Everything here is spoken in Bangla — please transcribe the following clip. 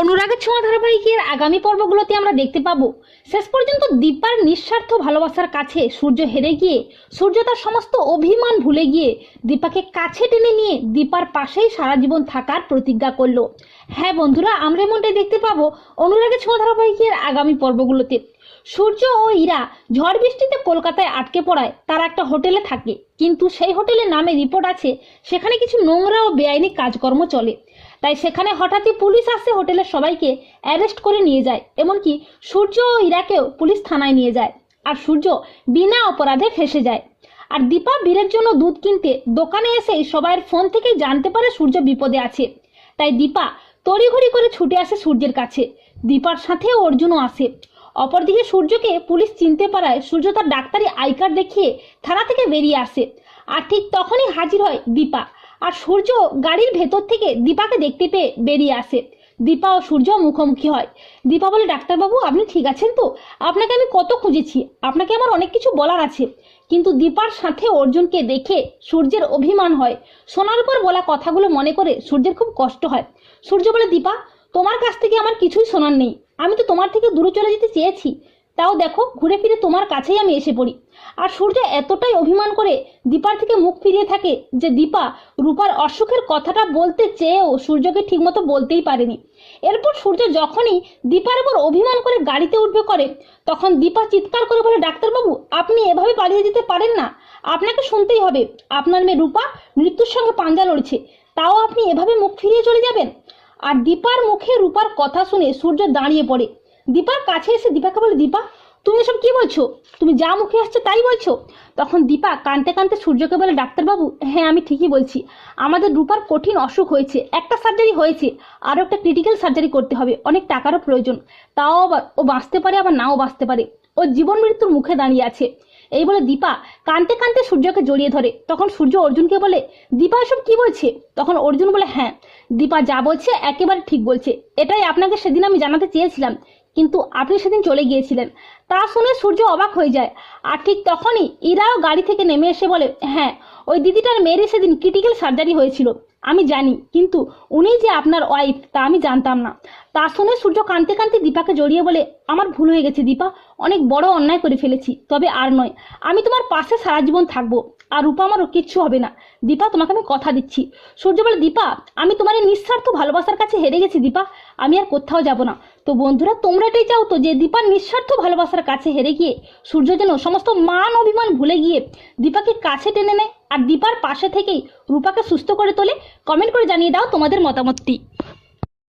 অনুরাগের ছোঁয়া ধারাবাহিকের আগামী পর্বগুলোতে আমরা দেখতে পাবো। শেষ পর্যন্ত দীপার নিঃস্বার্থ ভালোবাসার কাছে সূর্য হেরে গিয়ে, সূর্য তার সমস্ত অভিমান ভুলে গিয়ে দীপাকে কাছে টেনে নিয়ে দীপার পাশেই সারা জীবন থাকার প্রতিজ্ঞা করল। হ্যাঁ বন্ধুরা, আমরা এমনটাই দেখতে পাবো অনুরাগের ছোঁয়া ধারাবাহিকের আগামী পর্বগুলোতে। সূর্য ও ইরা ঝড় বৃষ্টিতে কলকাতায় আটকে পড়ায়, তারা একটা হোটেলে থাকে। কিন্তু সেই হোটেলের নামে রিপোর্ট আছে, সেখানে কিছু নোংরা ও বেআইনি কাজকর্ম চলে। তাই সেখানে হঠাৎই পুলিশ আসে হোটেলের সবাইকে অ্যারেস্ট করে নিয়ে যায়, এমনকি সূর্য ও ইরাকেও পুলিশ থানায় নিয়ে যায়। আর সূর্য বিনা অপরাধে ফেসে যায়। আর দীপা বীরের জন্য দুধ কিনতে দোকানে এসেই সবাইয়ের ফোন থেকে জানতে পারে সূর্য বিপদে আছে। তাই দীপা তড়িঘড়ি করে ছুটে আসে সূর্যের কাছে। দীপার সাথে অর্জুনও আসে। অপরদিকে সূর্যকে পুলিশ চিনতে পারায় সূর্য তার ডাক্তারি আই কার্ড দেখিয়ে থানা থেকে বেরিয়ে আসে। আর ঠিক তখনই হাজির হয় দীপা। আর সূর্য গাড়ির ভেতর থেকে দীপাকে দেখতে পেয়ে বেরিয়ে আসে। দীপা ও সূর্য মুখোমুখি হয়। দীপা বলে, ডাক্তারবাবু, আপনি ঠিক আছেন তো? আপনাকে আমি কত খুঁজেছি। আপনাকে আমার অনেক কিছু বলার আছে। কিন্তু দীপার সাথে অর্জুনকে দেখে সূর্যের অভিমান হয়। শোনার পর বলা কথাগুলো মনে করে সূর্যের খুব কষ্ট হয়। সূর্য বলে, দীপা, তোমার কাছ থেকে আমার কিছুই শোনার নেই। আমি তো তোমার থেকে দূরে চলে যেতে চেয়েছি। তাও দেখো, ঘুরে ফিরে তোমার কাছেই আমি এসে পড়ি। আর সূর্য এতটাই অভিমান করে দীপার থেকে মুখ ফিরিয়ে থাকে যে দীপা রূপার অসুখের কথাটা বলতে চেয়েও সূর্যকে ঠিকমতো বলতেই পারেনি। এরপর সূর্য যখনই দীপার উপর অভিমান করে গাড়িতে উঠবে করে, তখন দীপা চিৎকার করে বলে, ডাক্তারবাবু, আপনি এভাবে পালিয়ে যেতে পারেন না। আপনাকে শুনতেই হবে, আপনার মেয়ে রূপা মৃত্যুর সঙ্গে পাঞ্জা লড়ছে। তাও আপনি এভাবে মুখ ফিরিয়ে চলে যাবেন? আর দীপার মুখে রূপার কথা শুনে সূর্য দাঁড়িয়ে পড়ে। দীপার কাছে এসে দীপাকে বলে, দীপা, তুমি এসব কি বলছো? তুমি যা মুখে আসছে তাই বলছো? তখন দীপা কানতে কানতে সূর্যকে বলে, ডাক্তারবাবু হ্যাঁ আমি ঠিকই বলছি। আমাদের রূপার কঠিন অসুখ হয়েছে, একটা সার্জারি হয়েছে আরও একটা ক্রিটিক্যাল সার্জারি করতে হবে, অনেক টাকারও প্রয়োজন। তাও আবার ও বাঁচতে পারে, আবার নাও বাঁচতে পারে। ও জীবন মৃত্যুর মুখে দাঁড়িয়ে আছে। এই বলে দীপা কানতে কানতে সূর্যকে জড়িয়ে ধরে। তখন সূর্য অর্জুনকে বলে, দীপা, এসব কি বলছে? তখন অর্জুন বলে হ্যাঁ দীপা যা বলছে, একেবারে ঠিক বলছে। এটাই আপনাকে সেদিন আমি জানাতে চেয়েছিলাম। কিন্তু আপনি সেদিন চলে গিয়েছিলেন। তা শুনে সূর্য অবাক হয়ে যায়। আর ঠিক তখনই ইরাও গাড়ি থেকে নেমে এসে বলে হ্যাঁ ওই দিদিটার মেয়েরই সেদিন ক্রিটিক্যাল সার্জারি হয়েছিল। আমি জানি, কিন্তু উনি যে আপনার ওয়াইফ তা আমি জানতাম না। তা শুনে সূর্য কাঁদতে কাঁদতে দীপাকে জড়িয়ে বলে, আমার ভুল হয়ে গেছে দীপা, অনেক বড় অন্যায় করে ফেলেছি, তবে আর নয়। আমি তোমার পাশে সারা জীবন থাকব। আর রূপা আমারও কিচ্ছু হবে না। দীপা, তোমাকে আমি কথা দিচ্ছি। সূর্য বলে, দীপা, আমি তোমার নিঃস্বার্থ ভালোবাসার কাছে হেরে গেছি, দীপা। আমি আর কোথাও যাব না। তো বন্ধুরা, তোমরা এটাই চাও তো যে দীপার নিঃস্বার্থ ভালোবাসার কাছে হেরে গিয়ে সূর্য যেন সমস্ত মান অভিমান ভুলে গিয়ে দীপাকে কাছে টেনে নেয় আর দীপার পাশে থেকেই রূপাকে সুস্থ করে তোলে। কমেন্ট করে জানিয়ে দাও তোমাদের মতামতটি।